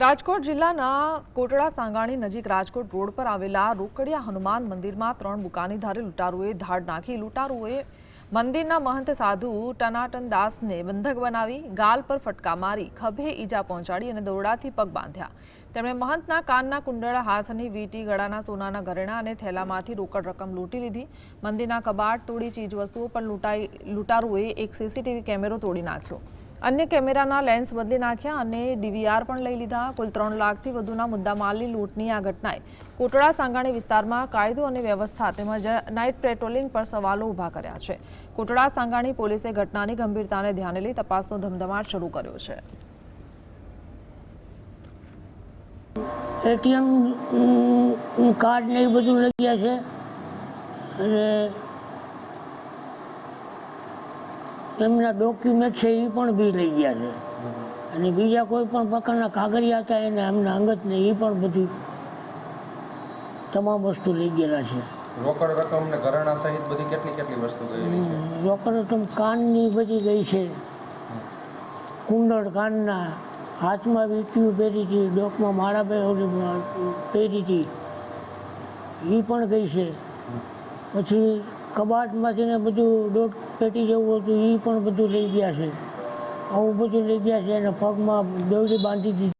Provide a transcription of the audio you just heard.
રાજકોટ જિલ્લાના કોટડા સાંગાણી નજીક રાજકોટ રોડ પર આવેલા રોકડિયા હનુમાન મંદિરમાં ત્રણ બુકાનીધારી લૂંટારુએ ધાડ નાખી. લૂંટારુએ મંદિરના મહંત સાધુ ટનાટન દાસને બંધક બનાવી, ગાલ પર ફટકા મારી, ખભે ઈજા પહોંચાડી અને દોરડાથી પગ બાંધ્યા. તેમણે મહંતના કાનના કુંડળ, હાથની વીંટી, ગળાના સોનાના ઘરેણા અને થેલામાંથી રોકડ રકમ લૂંટી લીધી. મંદિરના કબાટ, તોડી ચીજવસ્તુઓ પણ લૂંટાઈ, લૂંટારુએ એક સીસીટીવી કેમેરો તોડી નાખ્યો. અન્ય કેમેરાના લેન્સ બદલી નાખ્યા અને ડીવીઆર પણ લઈ લીધા. કુલ ત્રણ લાખથી વધુના મુદ્દામાલની લૂંટની આ ઘટનાએ. કોટડા, સાંગાણી વિસ્તારમાં કાયદો અને વ્યવસ્થા તેમજ નાઇટ પેટ્રોલિંગ પર સવાલો ઊભા કર્યા છે. કોટડા, સાંગાણી પોલીસે ઘટનાની ગંભીરતાને ધ્યાને લઈ તપાસનો ધમધમાટ શરૂ કર્યો છે. એટીએમ કાર્ડ ને એ બધું લઈ ગયા છે. અને એમના ડોક્યુમેન્ટ છે એ પણ બી લઈ ગયા છે. અને બીજા કોઈ પણ પ્રકારના કાગળિયા હતા એને એમના અંગત ને એ પણ બધું તમામ વસ્તુ લઈ ગયેલા છે. રોકડ રકમ ને ઘરેણા સહિત બધી કેટલી કેટલી વસ્તુ ગયેલી છે? રોકડ રકમ કાનની બધી ગઈ છે. કુંડળ કાનના હાથમાં વીંટીયું પહેરી હતી ડોકમાં માળા પહેરી હતી. એ પણ ગઈ છે. પછી કબાટમાંથી ને બધું દોઢ પેટી જેવું હતું એ પણ બધું લઈ ગયા છે. આવું બધું લઈ ગયા છે અને પગમાં દોરડી બાંધી દીધી.